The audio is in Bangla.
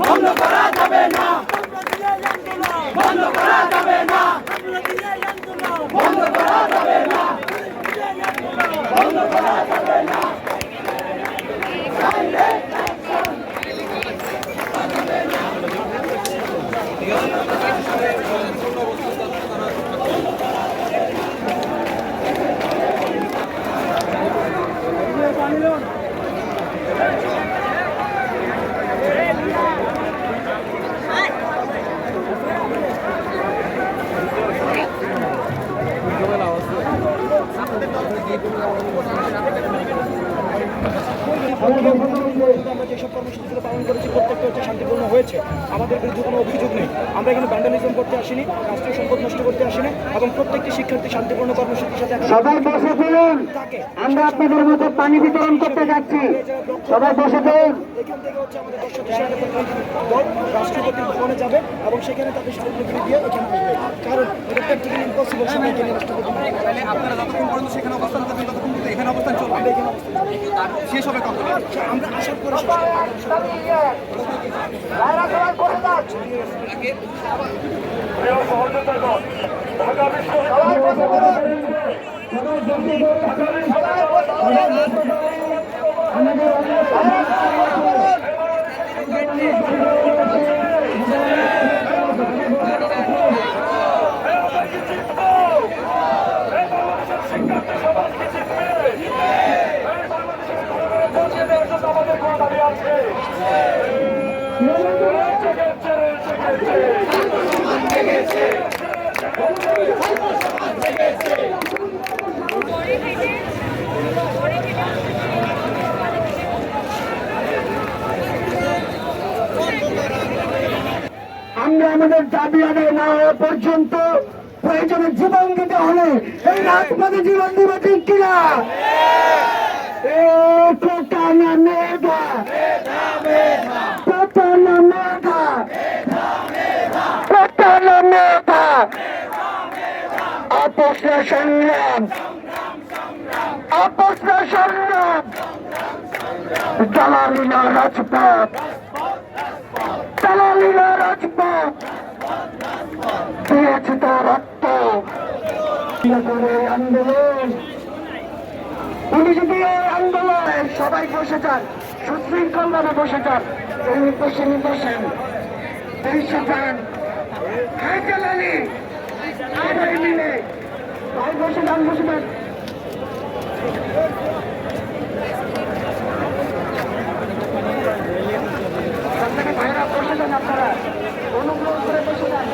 বন্ধ করা যাবে না বন্ধ করা যাবে না বন্ধ করা যাবে না বন্ধ করা যাবে না আমরা যেসব কর্মসূচিগুলো পালন করেছি প্রত্যেকটা হচ্ছে শান্তিপূর্ণ হয়েছে। আমাদের বিরুদ্ধে কোনো অভিযোগ নেই। আমরা এখানে ব্যান্ডালিজম করতে আসিনি রাষ্ট্রীয় সম্পদ নষ্ট করতে আসিনি এবং প্রত্যেকটি শিক্ষার্থী শান্তিপূর্ণ কর্মসূচির সাথে সবাই বসে পড়ুন। আমরা আপনাদের মধ্যে পানি বিতরণ করতে যাচ্ছি। সবাই বসে পড়ুন। এখান থেকে হচ্ছে আমাদের দর্শক হিসেবে প্রতিনিধি দল রাষ্ট্রপতির ভবনে যাবে এবং সেখানে তাদের স্বীকৃতি দিয়ে এখানে আসবে। কারণ এটা প্র্যাকটিক্যালি ইম্পসিবল রাষ্ট্রপতি আপনারা যতক্ষণ পর্যন্ত সেখানে অবস্থান করবেন ততক্ষণ পর্যন্ত এখানে অবস্থান চলবে। এখানে অবস্থান শেষ হবে কখন? আমরা আসার পরে শেষ আমরা আমাদের দাবি আদায় না হওয়া পর্যন্ত প্রয়োজনে জীবন দিতে হলে এই রাজপথে জীবন দিব ঠিক কিনা? কোটা না মেধা সংগ্রাম। আপোষ সংগ্রাম। দালালিনা রাজপথ। দালালিনা রাজপথ। দিয়েছে তো রক্ত। আন্দোলন। পুলিশ দিয়ে আন্দোলনে সবাই বসে যান। সুশৃঙ্খল ভাবে বসে যান। এই বসেন বসেন বসে সাইকেল আনি সবাই মিলে ভাই বসে দান বসে দান ভাইরা বসে যান আপনারা অনুগ্রহ করে বসে যান